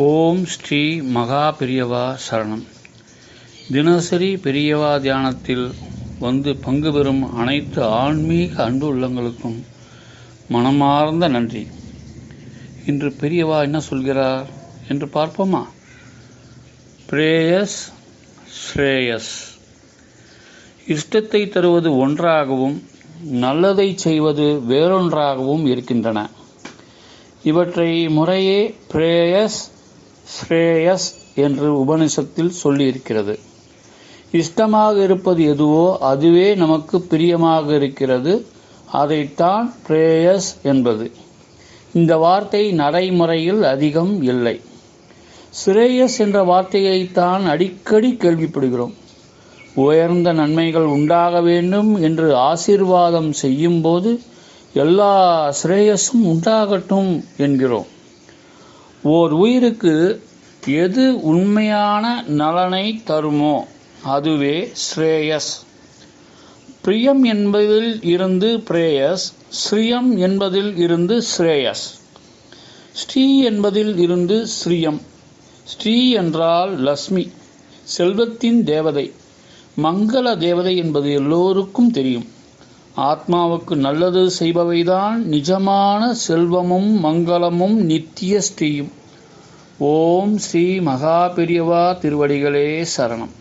ஓம் ஸ்ரீ மகா பெரியவா சரணம். தினசரி பெரியவா தியானத்தில் வந்து பங்கு பெறும் அனைத்து ஆன்மீக அன்பு உள்ளங்களுக்கும் மனமார்ந்த நன்றி. இன்று பெரியவா என்ன சொல்கிறார் என்று பார்ப்போமா? பிரேயஸ் ஸ்ரேயஸ். இஷ்டத்தை தருவது ஒன்றாகவும் நல்லதை செய்வது வேறொன்றாகவும் இருக்கின்றன. இவற்றை முறையே பிரேயஸ் ஸ்ரேயஸ் என்று உபனிஷத்தில் சொல்லியிருக்கிறது. இஷ்டமாக இருப்பது எதுவோ அதுவே நமக்கு பிரியமாக இருக்கிறது. அதைத்தான் பிரேயஸ் என்பது. இந்த வார்த்தை நடைமுறையில் அதிகம் இல்லை. சிரேயஸ் என்ற வார்த்தையைத்தான் அடிக்கடி கேள்விப்படுகிறோம். உயர்ந்த நன்மைகள் உண்டாக வேண்டும் என்று ஆசீர்வாதம் செய்யும்போது எல்லா சிரேயஸும் உண்டாகட்டும் என்கிறோம். ஓர் உயிருக்கு எது உண்மையான நலனை தருமோ அதுவே ஸ்ரேயஸ். பிரியம் என்பதில் இருந்து பிரேயஸ் ஸ்ரீயம் என்பதில் இருந்து ஸ்ரேயஸ். ஸ்ரீ என்பதில் இருந்து ஸ்ரீயம். ஸ்ரீ என்றால் லக்ஷ்மி செல்வத்தின் தேவதை மங்கள தேவதை என்பது எல்லோருக்கும் தெரியும். ஆத்மாவுக்கு நல்லது செய்பவைதான் நிஜமான செல்வமும் மங்களமும் நித்திய ஸ்ரீயும். ஓம் ஸ்ரீ மகா பெரியவா திருவடிகளே சரணம்.